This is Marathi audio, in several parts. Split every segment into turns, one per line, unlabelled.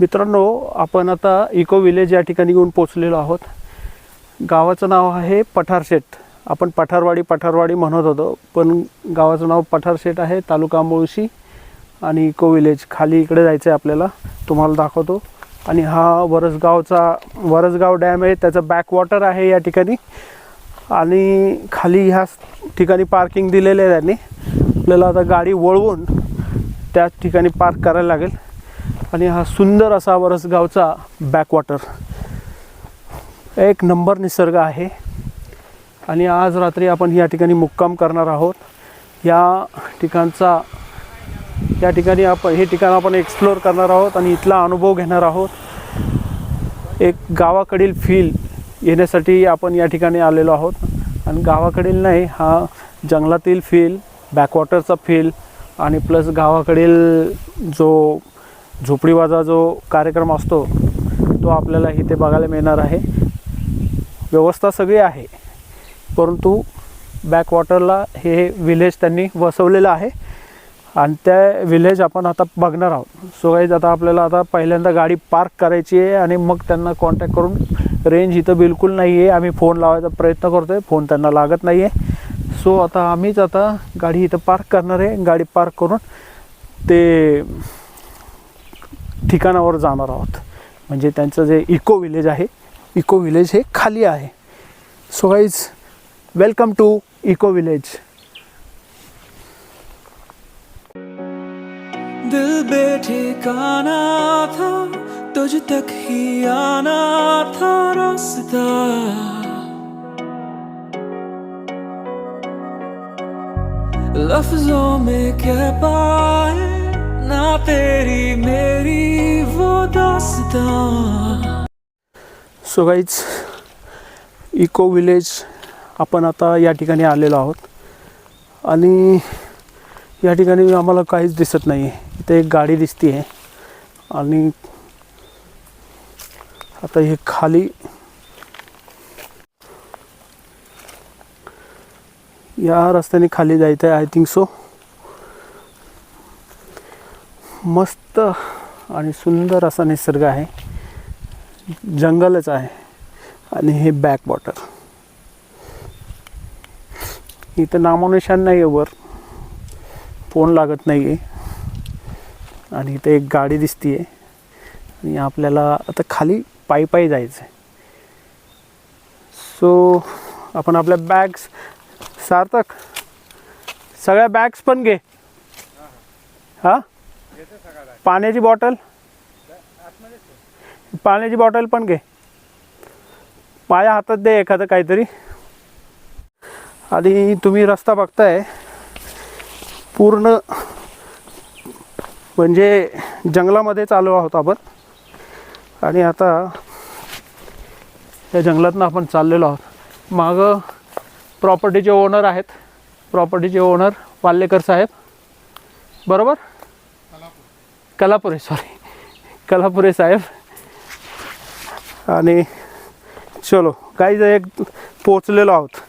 मित्रांनो आपण आता इको विलेज या ठिकाणी येऊन पोचलेलो आहोत. गावाचं नाव आहे पठारशेठ आपण पठारवाडी पठारवाडी म्हणत होतो पण गावाचं नाव पठारशेठ आहे तालुका मुळशी आणि इको विलेज. खाली इकडे जायचं आहे आपल्याला तुम्हाला दाखवतो. आणि हा वरसगावचा वरसगाव डॅम आहे त्याचं बॅकवॉटर आहे या ठिकाणी. आणि खाली ह्या ठिकाणी पार्किंग दिलेलं आहे त्यांनी. आपल्याला आता गाडी वळवून त्याच ठिकाणी पार्क करायला लागेल. आणि हा सुंदर असा वरसगावचा बॅकवॉटर एक नंबर निसर्ग आहे. आणि आज रात्री आपण या ठिकाणी मुक्काम करणार आहोत. या ठिकाणचा या ठिकाणी आपण हे ठिकाण आपण एक्सप्लोअर करणार आहोत आणि इथला अनुभव घेणार आहोत. एक गावाकडील फील येण्यासाठी आपण या ठिकाणी आलेलो आहोत. आणि गावाकडील नाही हा जंगलातील फील बॅकवॉटरचा फील आणि प्लस गावाकडील जो झोपडीवाजा जो कार्यक्रम असतो तो आपल्याला इथे बघायला मिळणार आहे. व्यवस्था सगळी आहे परंतु बॅकवॉटरला हे विलेज त्यांनी वसवलेलं आहे आणि त्या विलेज आपण आता बघणार आहोत. सो गाईज आता आपल्याला आता पहिल्यांदा गाडी पार्क करायची आहे आणि मग त्यांना कॉन्टॅक्ट करून रेंज इथं बिलकुल नाही आहे. आम्ही फोन लावायचा प्रयत्न करतो आहे फोन त्यांना लागत नाही आहे. सो आता आम्हीच आता गाडी इथं पार्क करणार आहे. गाडी पार्क करून ते ठिकाणावर जाणार आहोत. म्हणजे त्यांचं जे इको विलेज आहे इको विलेज हे खाली आहे. So guys welcome to eco village
दिल बेठिकाना था तुझ तक ही आना था रास्ता। लफ्जों में कह पाए ना तेरी मेरी वो दास्तां
सो गाईज इको विलेज आपण आता या ठिकाणी आलेलो आहोत. आणि या ठिकाणी आम्हाला काहीच दिसत नाही आहे इथे एक गाडी दिसती आहे आणि आता हे खाली या रस्त्याने खाली जायचं आहे आय थिंक सो मस्त आणि सुंदर असा निसर्ग आहे. जंगलच आहे. आणि हे बॅक वॉटर इथं नामोनिशान नाही आहे वर. फोन लागत नाही आहे आणि इथे एक गाडी दिसते आहे आणि आपल्याला आता खाली पायी पायी जायचं आहे सो आपण आपल्या बॅग्स सार्थक सगळ्या बॅग्स पण घे. हां? पाण्याची बॉटल? पाण्याची बॉटल पण घे. माझ्या हातात दे एखादं काहीतरी. आणि तुम्ही रस्ता बघताय. पूर्ण म्हणजे जंगलामध्ये चालू आहोत आपण. आणि आता या जंगलातनं आपण चाललेलो आहोत. मागं प्रॉपर्टीचे ओनर आहेत. प्रॉपर्टीचे ओनर वाल्लेकर साहेब. बरोबर? कलापुरे सॉरी कलापुरे साहेब. आणि चलो काही एक पोचलेलो आहोत.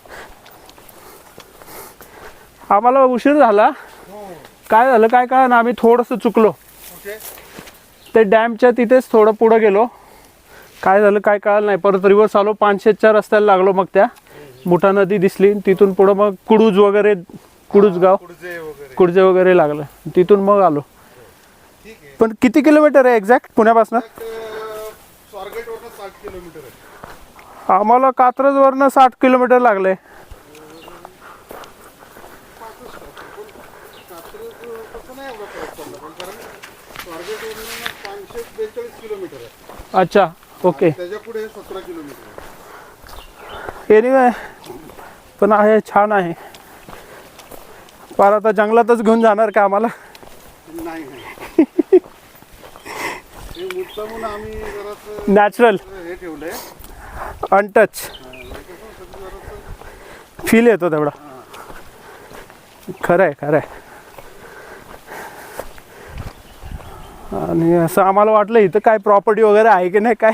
आम्हाला उशीर झाला. काय झालं काय काय ना आम्ही थोडंसं चुकलो. ते डॅमच्या तिथेच थोडं पुढं गेलो. काय झालं काय कळलं नाही. परत रिवर्स आलो. पाचशेच्या रस्त्याला लागलो मग त्या. मुठा नदी दिसली. तिथून पुढं मग कुडूज वगैरे कुडूज गाव कुडजे वगैरे लागलं. तिथून मग आलो. पण किती किलोमीटर आहे एक्झॅक्ट पुण्यापासून? आम्हाला कात्रजवरनं साठ किलोमीटर लागले अच्छा ओके. एनिवे पण आहे छान आहे. पर आता जंगलातच घेऊन जाणार का आम्हाला?
नाही नाही हे मुद्दामून आम्ही जरासं
नॅचरल अनटच फील येतो तेवढा. खरं आहे खरं आहे आणि असं आम्हाला वाटलं इथं काय प्रॉपर्टी वगैरे आहे की नाही काय?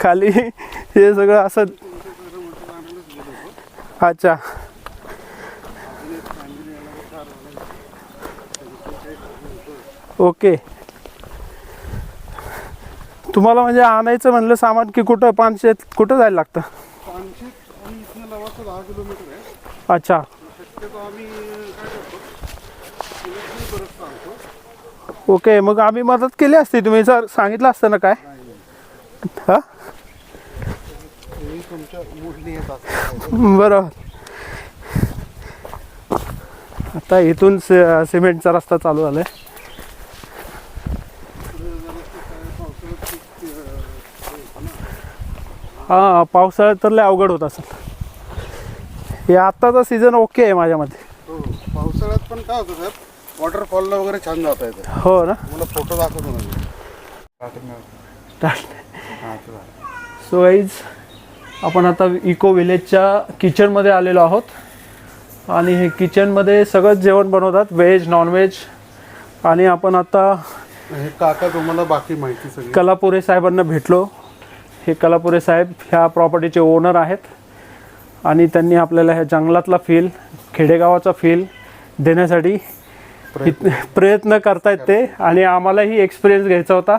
खाली हे सगळं असं अच्छा. ओके तुम्हाला म्हणजे आणायचं म्हणलं सामान की कुठं? पानशेत कुठं जायला लागतं?
आणि इथनं दहा किलोमीटर आहे
अच्छा.
शक्यतो आम्ही काय करतो सांगतो
ओके मग आम्ही मदत केली असती. तुम्ही जर सांगितलं असतं ना काय? हां?
तुम्ही तुमच्या
बरोबर आता इथून सि- सिमेंटचा रस्ता चालू झालाय. हा पावसाळ्यात तर लय अवघड होत असेल. हे आत्ताचा सीझन ओके आहे माझ्या मते
हो पावसाळ्यात पण काय होतं सर वॉटरफॉलला वगैरे छान जाता येतं.
हो ना?
मला फोटो दाखवतो ना मी. हां चला.
सो वाईज आपण आता इको विलेजच्या किचनमध्ये आलेलो आहोत. आणि हे किचनमध्ये सगळंच जेवण बनवतात व्हेज नॉनव्हेज आणि आपण आता
हे काका तुम्हाला बाकी माहिती सगळी.
कलापुरे साहेबांना भेटलो. हे कलापुरे साहेब ह्या प्रॉपर्टीचे ओनर आहेत. आणि त्यांनी आपल्याला ह्या जंगलातला फील खेडेगावाचा फील देण्यासाठी प्रयत्न. करतायत ते. आणि आम्हालाही एक्सपिरियन्स घ्यायचा होता.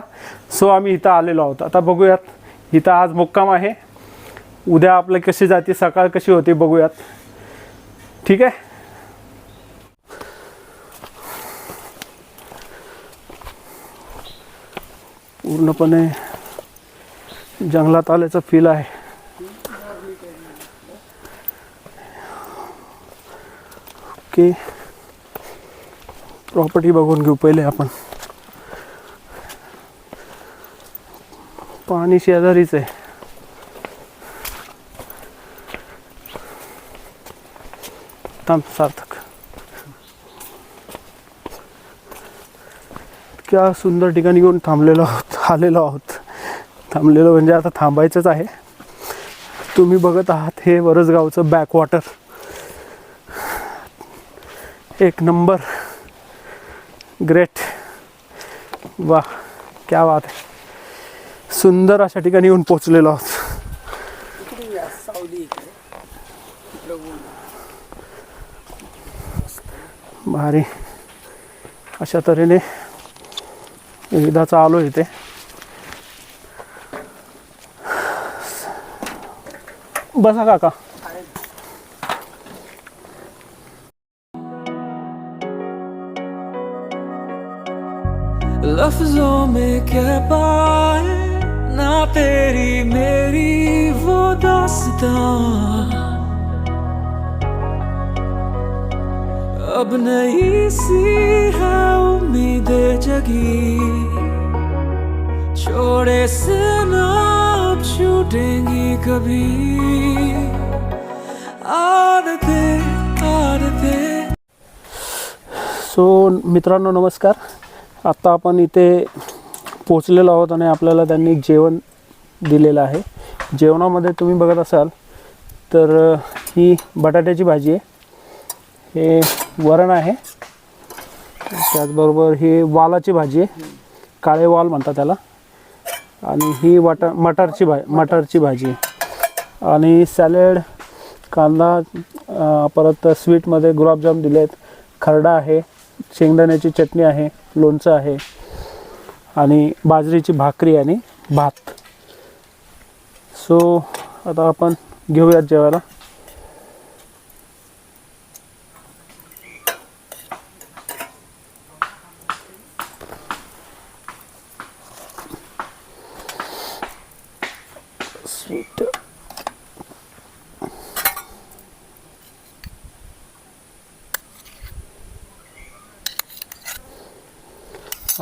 सो आम्ही इथं आलेलो आहोत. आता बघूयात. इथं आज मुक्काम आहे. उद्या आपलं कशी जाते सकाळ कशी होती बघूयात. ठीक आहे? पूर्णपणे जंगलात आल्याचं फील आहे. ओके प्रॉपर्टी बघून घेऊ पहिले आपण. पाणी शेजारीच आहे. थांब सार्थक. इतक्या सुंदर ठिकाणी येऊन थांबलेलो आहोत आलेलो आहोत. थांबलेलं म्हणजे आता थांबायचंच आहे. तुम्ही बघत आहात हे वरसगावचं बॅकवॉटर एक नंबर ग्रेट वा क्या बात आहे सुंदर अशा ठिकाणी येऊन पोचलेलो आहोत. भारी. अशा तऱ्हेने एकदाचा आलो इथे. बसा काका.
लफ्जों में कह पाए ना तेरी मेरी वो दास्तां अब नई सी है उम्मीद जगी छोड़े से ना छूटेंगी कभी। आदते आदते।
सो मित्रांनो नमस्कार. आत्ता आपण इथे पोचलेलो आहोत आणि आपल्याला त्यांनी जेवण दिलेलं आहे. जेवणामध्ये तुम्ही बघत असाल तर ही बटाट्याची भाजी आहे. हे वरण आहे. त्याचबरोबर ही वालाची भाजी आहे. काळे वाल म्हणतात त्याला. आणि ही वाटा मटारची भा मटारची भाजी. आणि सॅलेड कांदा परत स्वीटमध्ये गुलाबजाम दिले आहेत खरडा आहे शेंगदाण्याची चटणी आहे लोणचं आहे आणि बाजरीची भाकरी आणि भात. सो आता आपण घेऊयात जेवायला.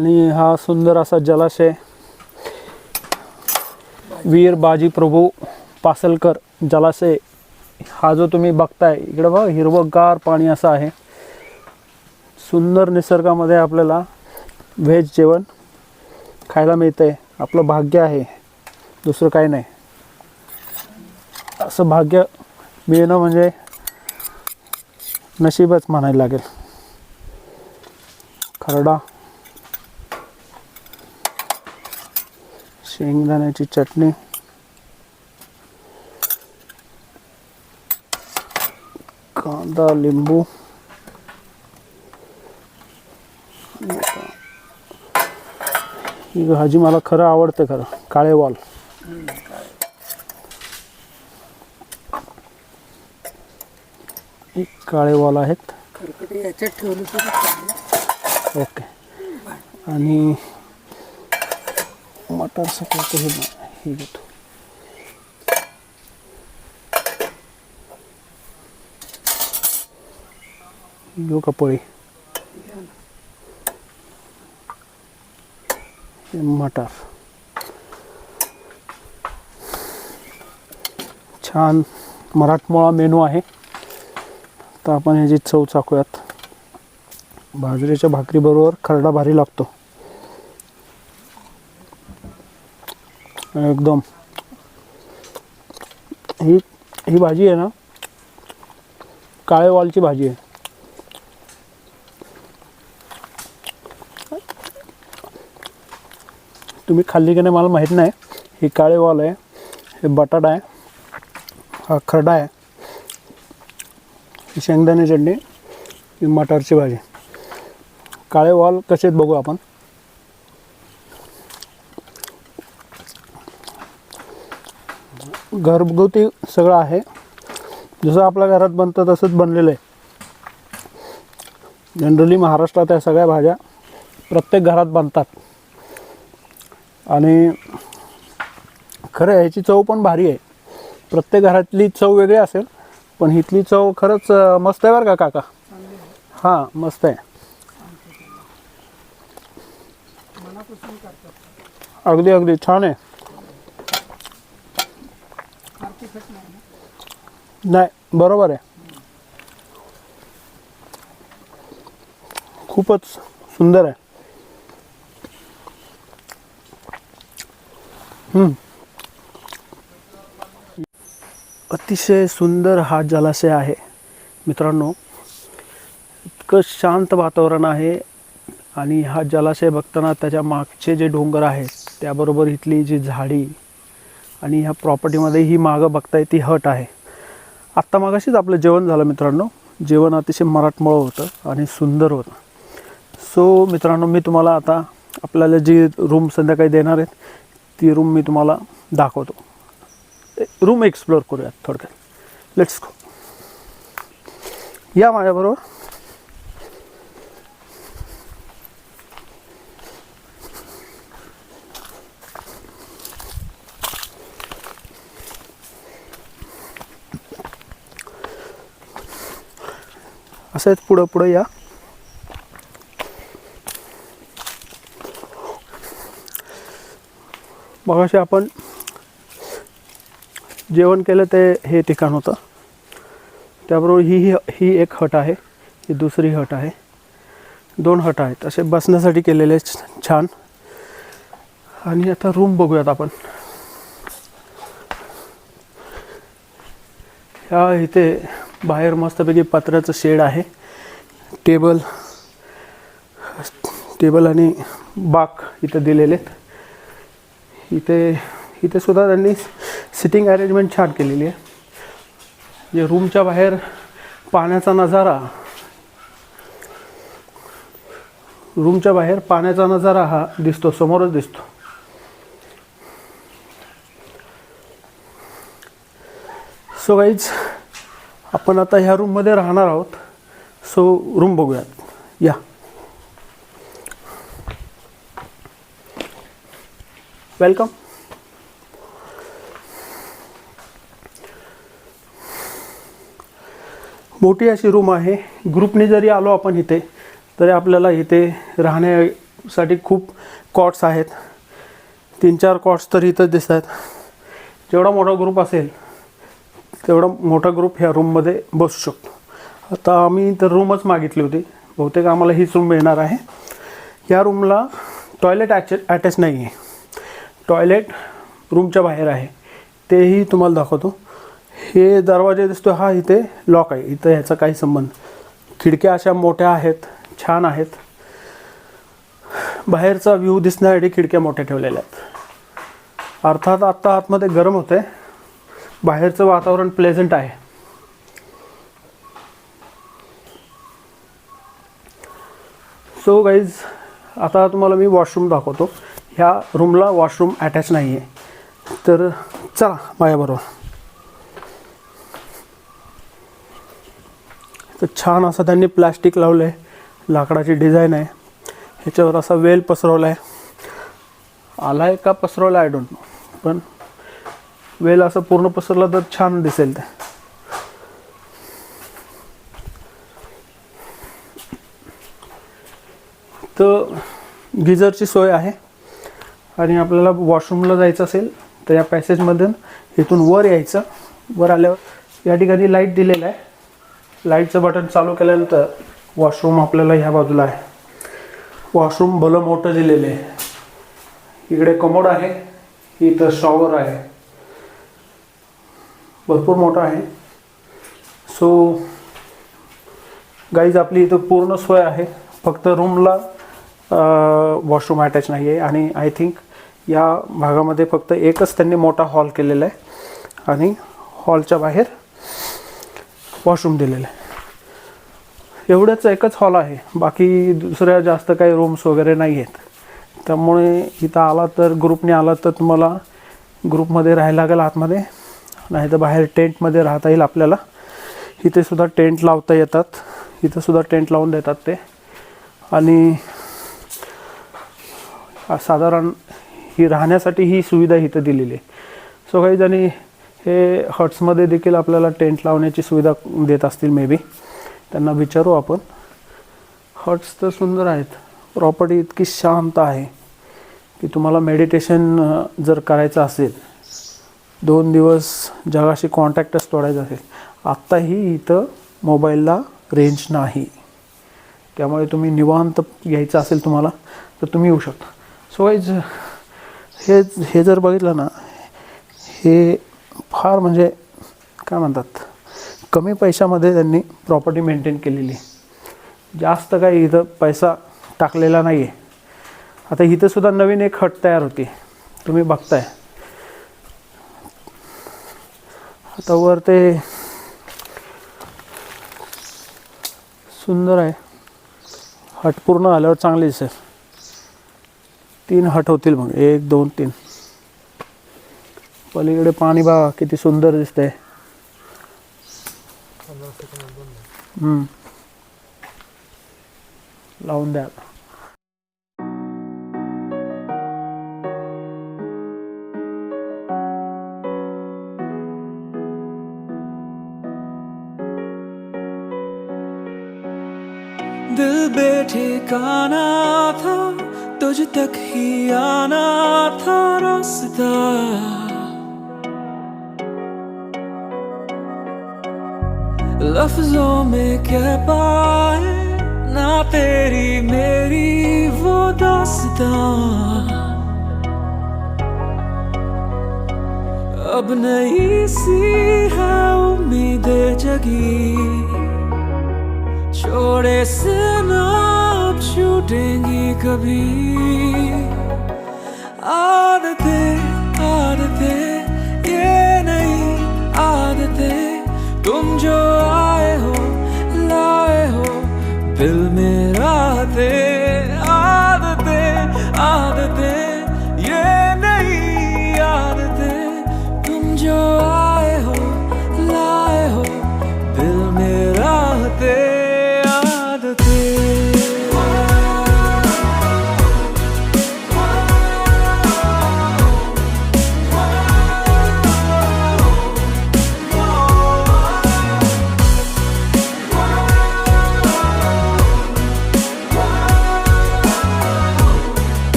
आणि हा सुंदर असा जलाशय. वीर बाजी प्रभू पासलकर जलाशय. हा जो तुम्ही बघताय इकडं बघा हिरवंगार पाणी असं आहे. सुंदर निसर्गामध्ये आपल्याला व्हेज जेवण खायला मिळतंय. आपलं भाग्य आहे. दुसरं काही नाही. असं भाग्य मिळणं म्हणजे नशीबच म्हणायला लागेल. खरडा शेंगदाण्याची चटणी. कांदा लिंबू. ही भाजी मला खरं आवडते खरं काळे वाल. ही काळे वाल आहेत हे घेतो का पोळी छान मराठमोळा मेनू आहे. तर आपण ह्याची चव चाकूयात. बाजरीच्या भाकरीबरोबर खरडा भारी लागतो. एकदम. ही ही भाजी आहे ना काळेवालची भाजी आहे. तुम्ही खाल्ली की नाही मला माहीत नाही. ही काळेवाल आहे हे बटाटा आहे हा खरडा आहे ही शेंगदाणे चटणी ही मटारची भाजी. काळेवाल कसे आहेत बघू आपण. घरगुती सगळं आहे. जसं आपल्या घरात बनतं तसंच बनलेलं आहे. जनरली महाराष्ट्रात या सगळ्या भाज्या प्रत्येक घरात बनतात. आणि खरं ह्याची चव पण भारी आहे. प्रत्येक घरातली चव वेगळी असेल पण इथली चव खरंच मस्त आहे बरं का काका? हां मस्त आहे. अगदी अगदी छान आहे
फार तिखट नाही ना
नाही बरोबर आहे. खूपच सुंदर आहे. अतिशय सुंदर हा जलाशय आहे. मित्रांनो इतकं शांत वातावरण आहे आणि हा जलाशय बघताना त्याच्या मागचे जे डोंगर आहेत त्याबरोबर इथली जी झाडी आणि ह्या प्रॉपर्टीमध्ये ही मागं बघताय ती हट आहे. आत्ता मागाशीच आपलं जेवण झालं मित्रांनो. जेवण अतिशय मराठमोळं होतं आणि सुंदर होतं. सो मित्रांनो मी तुम्हाला आता आपल्याला जी रूम संध्याकाळी देणार आहेत ती रूम मी तुम्हाला दाखवतो. रूम एक्सप्लोअर करूयात थोडक्यात. लेट्स गो या माझ्याबरोबर असंच पुढं पुढं या. मगाशी आपण जेवण केलं ते हे ठिकाण होतं. त्याबरोबर ही ही ही एक हट आहे. ही दुसरी हट आहे. दोन हट आहेत. असे बसण्यासाठी केलेले छ- छान. आणि आता रूम बघूयात आपण. ह्या इथे बाहेर मस्तपैकी पत्र्याचं शेड आहे. टेबल टेबल आणि बाक इथे दिलेले आहेत. इथे इथे सुद्धा त्यांनी सिटिंग अरेंजमेंट छान केलेली आहे. जे रूमच्या बाहेर पाण्याचा नजारा रूमच्या बाहेर पाण्याचा नजारा हा दिसतो समोरच दिसतो. सो गाईज आपण आता ह्या रूममध्ये राहणार आहोत. सो रूम बघूयात. या. वेलकम मोठी अशी रूम आहे. ग्रुपने जरी आलो आपण इथे तरी आपल्याला इथे राहण्यासाठी खूप कॉट्स आहेत. तीन चार कॉट्स तर इथं दिसत आहेत जेवढा मोठा ग्रुप असेल तेवढा मोठा ग्रुप ह्या रूममध्ये बसू शकतो. आता आम्ही तर रूमच मागितली होती. बहुतेक आम्हाला हीच रूम मिळणार आहे. या रूमला टॉयलेट ॲच अटॅच नाही आहे टॉयलेट रूमच्या बाहेर आहे. तेही तुम्हाला दाखवतो. हे दरवाजे दिसतो हा इथे लॉक आहे. इथं ह्याचा काही संबंध खिडक्या अशा मोठ्या आहेत. छान आहेत. बाहेरचा व्ह्यू दिसण्यासाठी खिडक्या मोठ्या ठेवलेल्या आहेत. अर्थात आत्ता आतमध्ये गरम होते बाहेरचं वातावरण प्लेझंट आहे. सो गाईज आता तुम्हाला मी वॉशरूम दाखवतो. ह्या रूमला वॉशरूम अटॅच नाही आहे तर चला माझ्याबरोबर. तर छान असं त्यांनी प्लॅस्टिक लावलं आहे लाकडाची डिझाईन आहे. ह्याच्यावर असा वेल पसरवला आहे आला आहे का पसरवला आय डोंट नो पण वेल असं पूर्ण पसरलं तर छान दिसेल ते. तर गिझरची सोय आहे. आणि आपल्याला वॉशरूमला जायचं असेल तर या पॅसेजमधून इथून वर यायचं. वर आल्यावर या ठिकाणी लाइट दिलेलं आहे. लाईटचं बटन चालू केल्यानंतर वॉशरूम आपल्याला ह्या बाजूला आहे. वॉशरूम भलं मोठं दिलेलं आहे. इकडे कमोड आहे इथं शॉवर आहे. भरपूर मोठा आहे. सो गाईज आपली इथं पूर्ण सोय आहे. फक्त रूमला वॉशरूम अटॅच नाही आहे आणि आय थिंक या भागामध्ये फक्त एकच त्यांनी मोठा हॉल केलेला आहे. आणि हॉलच्या बाहेर वॉशरूम दिलेलं आहे. एवढंच एकच हॉल आहे. बाकी दुसऱ्या जास्त काही रूम्स वगैरे नाही आहेत त्यामुळे इथं आला तर ग्रुपने आला तर तुम्हाला ग्रुपमध्ये राहायला लागेल आतमध्ये. नाही तर बाहेर टेंटमध्ये राहता येईल आपल्याला. इथे सुद्धा टेंट लावता येतात. इथं सुद्धा टेंट लावून देतात ते. आणि साधारण ही राहण्यासाठी ही सुविधा इथं दिलेली आहे. सो काही जणी हे हट्समध्ये देखील आपल्याला टेंट लावण्याची सुविधा देत असतील मे बी त्यांना विचारू आपण. हट्स तर सुंदर आहेत. प्रॉपर्टी इतकी शांत आहे की तुम्हाला मेडिटेशन जर करायचं असेल दोन दिवस जगाशी कॉन्टॅक्टच तोडायचा असेल. आत्ताही इथं मोबाईलला रेंज नाही. त्यामुळे तुम्ही निवांत यायचं असेल तुम्हाला तर तुम्ही येऊ शकता. सो वाईज हे हे जर बघितलं ना हे फार म्हणजे काय म्हणतात कमी पैशामध्ये त्यांनी प्रॉपर्टी मेंटेन केलेली. आहे जास्त काही इथं पैसा टाकलेला नाही आहे आता इथंसुद्धा नवीन एक हट तयार होती. तुम्ही बघताय. आता वर ते सुंदर आहे. हट पूर्ण आल्यावर चांगली दिसेल. तीन हट होतील मग. एक दोन तीन. पलीकडे पाणी बघा किती सुंदर दिसतंय. हम्म. लावून द्या
बेठिकाना था, तुझ तक ही आना था रास्ता। लफ्जों में कह पाए ना तेरी मेरी वो दास्तां। अब नई सी है उम्मीदें जगी, छोड़े से ना अब छूटेंगी कभी। आदतें आदतें ये नहीं आदतें। तुम जो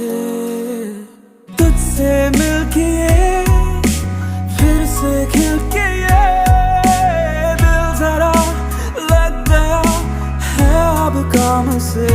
से तुझसे मिलके ये फिर से खिल के ये दिल जरा लग गया है अब काम से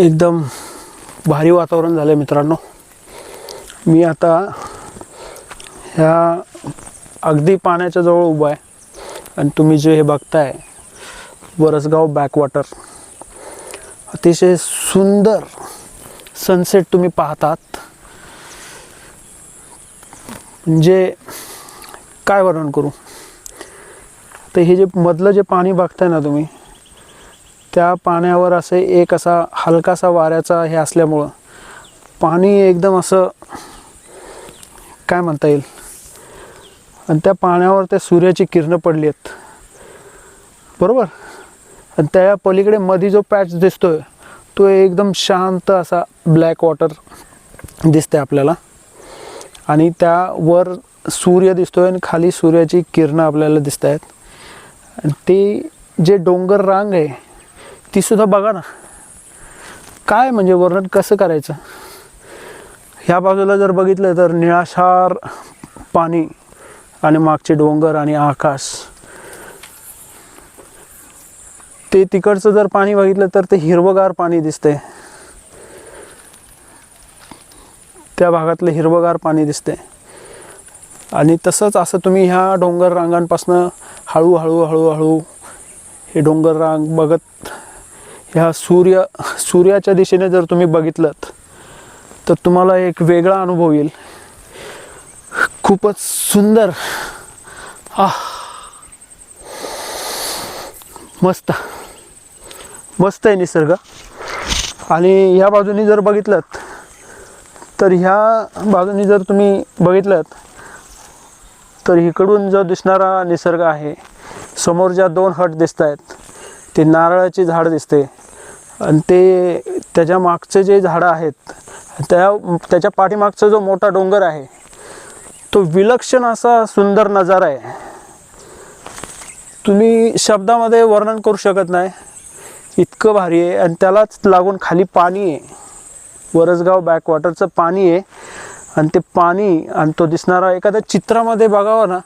एकदम भारी वातावरण झालं आहे मित्रांनो. मी आता ह्या अगदी पाण्याच्या जवळ उभा आहे. आणि तुम्ही जे हे बघताय वरसगाव बॅकवॉटर अतिशय सुंदर सनसेट तुम्ही पाहतात. म्हणजे काय वर्णन करू? तर हे जे मधलं जे पाणी बघताय ना तुम्ही त्या पाण्यावर असे एक असा हलकासा वाऱ्याचा हे असल्यामुळं पाणी एकदम असं काय म्हणता येईल? आणि त्या पाण्यावर त्या सूर्याची किरणं पडली आहेत. बरोबर? आणि त्या पलीकडे मध्ये जो पॅच दिसतोय तो एकदम शांत असा ब्लॅक वॉटर दिसते आपल्याला. आणि त्यावर सूर्य दिसतोय आणि खाली सूर्याची किरणं आपल्याला दिसत आहेत ते जे डोंगर रांग आहे ती सुद्धा बघा ना. काय म्हणजे वर्णन कसं करायचं? ह्या बाजूला जर बघितलं तर निळाशार पाणी आणि मागचे डोंगर आणि आकाश. ते तिकडचं जर पाणी बघितलं तर ते हिरवगार पाणी दिसते त्या भागातलं हिरवगार पाणी दिसते आणि तसंच असं तुम्ही ह्या डोंगर रांगांपासनं हळूहळू हळूहळू हे डोंगर रांग बघत ह्या सूर्य सूर्याच्या दिशेने जर तुम्ही बघितलं तर तुम्हाला एक वेगळा अनुभव येईल. खूपच सुंदर. आह. मस्त. मस्त आहे निसर्ग. आणि ह्या बाजूनी जर बघितलं तर ह्या बाजूनी जर तुम्ही बघितलं तर इकडून जो दिसणारा निसर्ग आहे समोर ज्या दोन हट दिसत आहेत ते नारळाचे झाड दिसते. आणि ते त्याच्या मागचे जे झाडं आहेत त्या त्याच्या पाठीमागचा जो मोठा डोंगर आहे तो विलक्षण असा सुंदर नजारा आहे. तुम्ही शब्दामध्ये वर्णन करू शकत नाही. इतकं भारी आहे आणि त्यालाच लागून खाली पाणी आहे. वरसगाव बॅकवॉटरचं पाणी आहे. आणि ते पाणी आणि तो दिसणारा एखाद्या चित्रामध्ये बघावं ना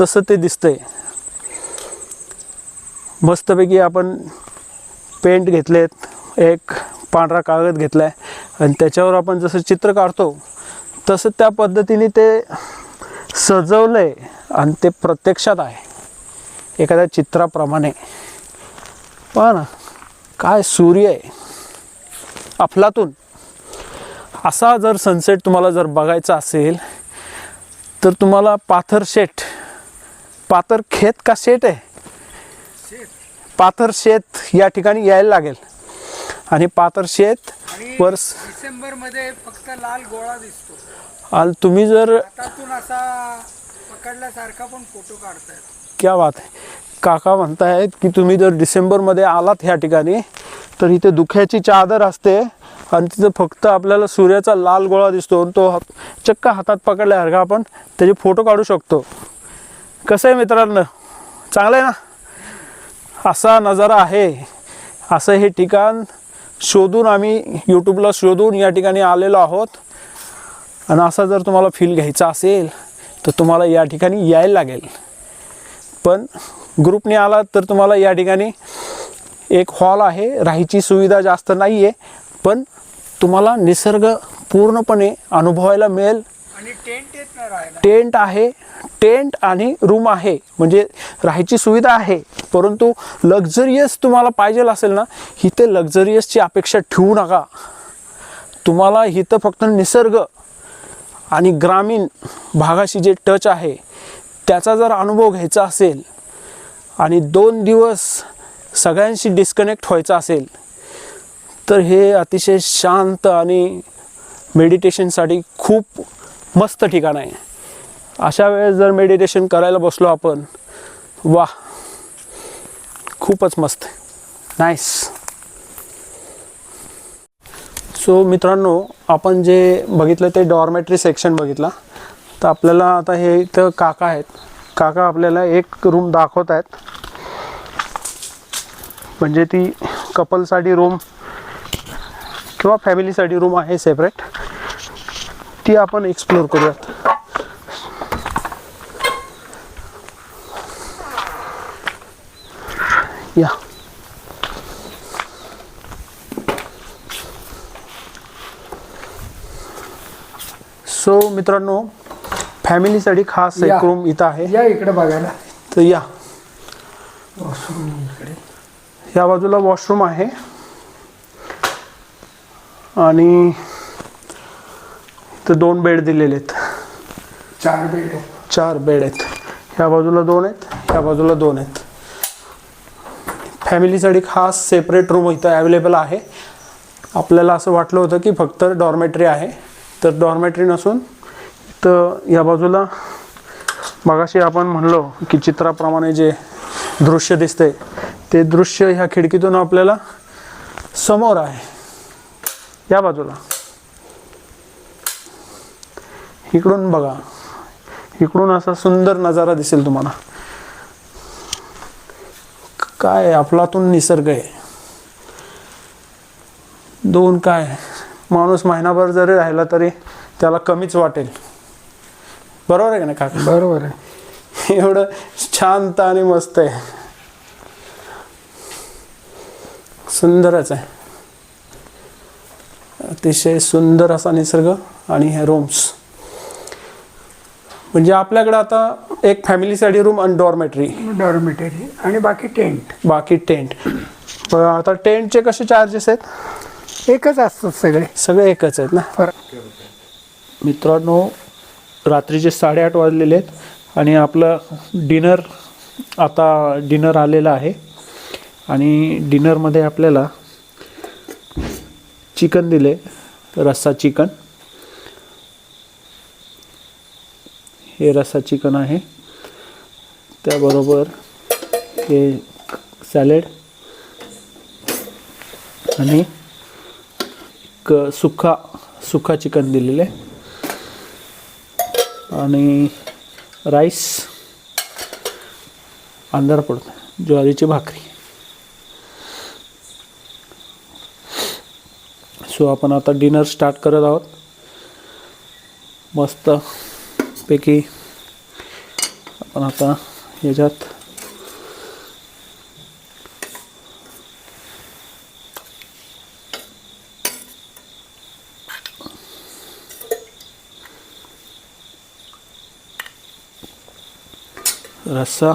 तसं ते दिसतंय. मस्तपैकी आपण पेंट घेतलेत एक पांढरा कागद घेतला आहे आणि त्याच्यावर आपण जसं चित्र काढतो तसं त्या पद्धतीने ते सजवलं आहे आणि ते प्रत्यक्षात आहे. एखाद्या चित्राप्रमाणे. पहा ना काय सूर्य आहे. अफलातून. असा जर सनसेट तुम्हाला जर बघायचा असेल तर तुम्हाला पाथर शेट पाथर खेत का शेट आहे? पाथर शेत या ठिकाणी यायला लागेल. आणि पाथर शेत
आणि
वर
डिसेंबरमध्ये फक्त लाल गोळा दिसतो.
आणि तुम्ही जर
असा पकडल्यासारखा पण फोटो काढतायत.
क्या बात आहे. काका म्हणतायत की तुम्ही जर डिसेंबरमध्ये आलात ह्या ठिकाणी तर इथे दुख्याची चादर असते आणि तिथं फक्त आपल्याला सूर्याचा लाल गोळा दिसतो आणि तो चक्क हातात पकडल्यासारखा आपण त्याचे फोटो काढू शकतो. कसं आहे मित्रांनो? चांगलं आहे ना? असा नजारा आहे. असं हे ठिकाण शोधून आम्ही यूट्यूबला शोधून या ठिकाणी आलेलो आहोत. आणि असा जर तुम्हाला फील घ्यायचा असेल तर तुम्हाला या ठिकाणी यायला लागेल. पण ग्रुपने आला तर तुम्हाला या ठिकाणी एक हॉल आहे. राहायची सुविधा जास्त नाही आहे पण तुम्हाला निसर्ग पूर्णपणे अनुभवायला मिळेल.
टेंट
टेंट आहे टेंट आणि रूम आहे. म्हणजे राहायची सुविधा आहे परंतु लक्झरियस तुम्हाला पाहिजे असेल ना इथे लक्झरियसची अपेक्षा ठेवू नका. तुम्हाला इथं फक्त निसर्ग आणि ग्रामीण भागाशी जे टच आहे त्याचा जर अनुभव घ्यायचा असेल आणि दोन दिवस सगळ्यांशी डिस्कनेक्ट व्हायचं असेल तर हे अतिशय शांत आणि मेडिटेशनसाठी खूप मस्त ठिकाण आहे. अशा वेळेस जर मेडिटेशन करायला बसलो आपण वा खूपच मस्त नाईस सो मित्रांनो आपण जे बघितलं ते डॉर्मेटरी सेक्शन बघितला. तर आपल्याला आता हे इथं काका आहेत. काका आपल्याला एक रूम दाखवत आहेत. म्हणजे ती कपलसाठी रूम किंवा फॅमिलीसाठी रूम आहे सेपरेट ती आपण एक्सप्लोर करूयात. या. सो मित्रांनो फॅमिलीसाठी खास एक रूम इथं आहे.
या इकडे बघायला.
तर या.
वॉशरूम
या बाजूला वॉशरूम आहे. आणि इथं दोन बेड दिलेले आहेत.
चार बेड.
चार बेड आहेत. ह्या बाजूला दोन आहेत ह्या बाजूला दोन आहेत. फॅमिलीसाठी खास सेपरेट रूम इथं अवेलेबल आहे. आपल्याला असं वाटलं होतं की फक्त डॉर्मेटरी आहे. तर डॉर्मेटरी नसून तर या बाजूला मगाशी आपण म्हणलो की चित्राप्रमाणे जे दृश्य दिसते ते दृश्य ह्या खिडकीतून आपल्याला समोर आहे. या बाजूला. इकडून बघा. इकडून असा सुंदर नजारा दिसेल तुम्हाला. काय अफलातून निसर्ग आहे. दोन काय? माणूस महिनाभर जरी राहिला तरी त्याला कमीच वाटेल. बरोबर आहे का नाही काका?
बरोबर आहे.
एवढं शांत आणि मस्त आहे. सुंदरच आहे. अतिशय सुंदर असा निसर्ग आणि हे रूम्स म्हणजे आपल्याकडे आता एक फॅमिलीसाठी रूम आणि डॉर्मेटरी.
डॉर्मेटरी आणि बाकी टेंट.
बाकी टेंट. आता टेंटचे कसे चार्जेस आहेत?
एकच असतात सगळे.
सगळे एकच आहेत ना?
फरक.
मित्रांनो रात्रीचे साडेआठ वाजलेले आहेत आणि आपलं डिनर आता डिनर आलेलं आहे. आणि डिनरमध्ये आपल्याला चिकन दिले रस्सा चिकन. हे रस्सा चिकन आहे. त्याबरोबर हे सॅलेड आणि एक सुक्का सुक्का चिकन दिलेलं आहे. आणि राईस अंधार पडतो ज्वारीची भाकरी. सो आपण आता डिनर स्टार्ट करत आहोत. मस्त पैकी आपण आता याच्यात रस्सा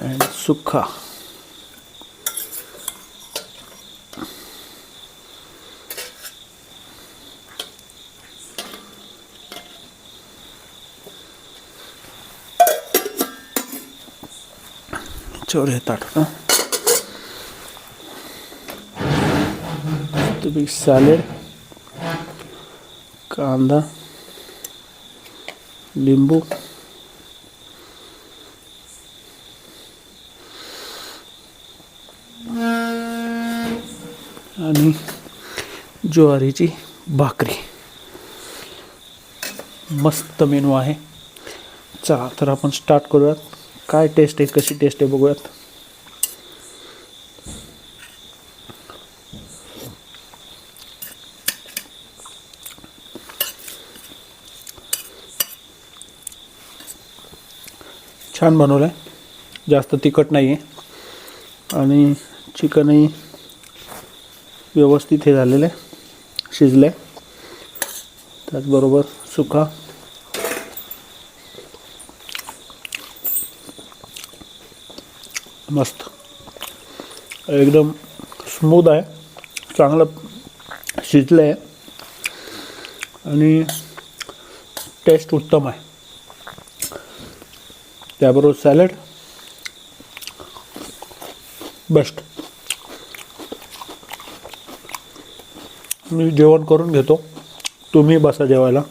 अँड सुखा. चोर हे ना तुम्ही सॅलेड कांदा लिंबू आणि ज्वारीची भाकरी. मस्त मेनू आहे. चला तर आपण स्टार्ट करूयात. काय टेस्ट आहे कशी टेस्ट आहे बघूयात. छान बनवलं आहे जास्त तिखट नाही आहे आणि चिकनही व्यवस्थित हे झालेलं आहे शिजलं आहे त्याचबरोबर सुका मस्त. एकदम स्मूथ आहे. चांगलं शिजलं आहे आणि टेस्ट उत्तम आहे. त्याबरोबर सॅलड बेस्ट मी जेवण करून घेतो. तुम्ही बसा जेवायला.